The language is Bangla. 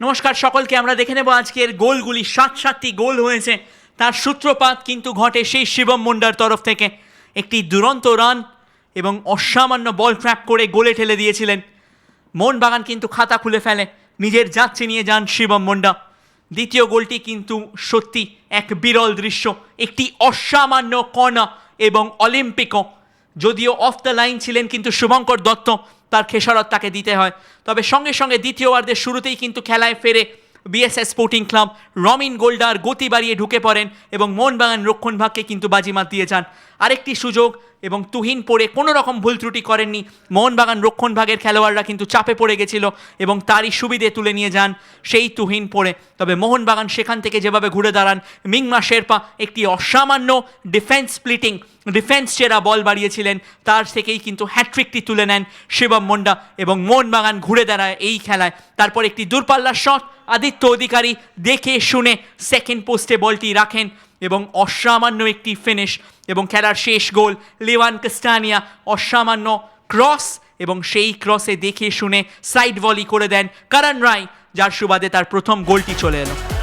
নমস্কার সকলকে, আমরা দেখে নেব আজকের গোলগুলি। সাত সাতটি গোল হয়েছে। তার সূত্রপাত কিন্তু ঘটে সেই শিবম মুন্ডার তরফ থেকে। একটি দুরন্ত রান এবং অসামান্য বল ট্র্যাপ করে গোলে ঠেলে দিয়েছিলেন। মোহনবাগান কিন্তু খাতা খুলে ফেলে। নিজের যাচ্ছে নিয়ে যান শিবম মুন্ডা। দ্বিতীয় গোলটি কিন্তু সত্যি এক বিরল দৃশ্য। একটি অসামান্য কণা এবং অলিম্পিকও যদিও অফ দ্য লাইন ছিলেন কিন্তু শুভঙ্কর দত্ত। তার খেসারত তাকে দিতে হয়। তবে সঙ্গে সঙ্গে দ্বিতীয় দ্বিতীয়ার্ধের শুরুতেই কিন্তু খেলায় ফেরে BSS sporting club Ramin Goldar গতি বাড়িয়ে ঢুকে পড়েন এবং মোহনবাগান রক্ষণভাগকে কিন্তু বাজিমাত দিয়ে যান। আরেকটি সুযোগ এবং তুহিন পড়ে কোনো রকম ভুল ত্রুটি করেননি। মোহনবাগান রক্ষণভাগের খেলোয়াড়রা কিন্তু চাপে পড়ে গেছিল এবং তারই সুবিধে তুলে নিয়ে যান সেই তুহিন পড়ে। তবে মোহনবাগান সেখান থেকে যেভাবে ঘুরে দাঁড়ান, মিংমা শেরপা একটি অসামান্য ডিফেন্স স্প্লিটিং ডিফেন্স চেরা বল বাড়িয়েছিলেন। তার থেকেই কিন্তু হ্যাট্রিকটি তুলে নেন শিবম মুন্ডা এবং মোহনবাগান ঘুরে দাঁড়ায় এই খেলায়। তারপর একটি দূরপাল্লার শট আদিত্য অধিকারী দেখে শুনে সেকেন্ড পোস্টে বলটি রাখেন। এবং অসামান্য একটি ফিনিশ এবং খেলার শেষ গোল লেওয়ান কাস্টানিয়া অসামান্য ক্রস এবং সেই ক্রসে দেখে শুনে সাইড ভলি করে দেন কারণ রায়, যার সুবাদে তার প্রথম গোলটি চলে এলো।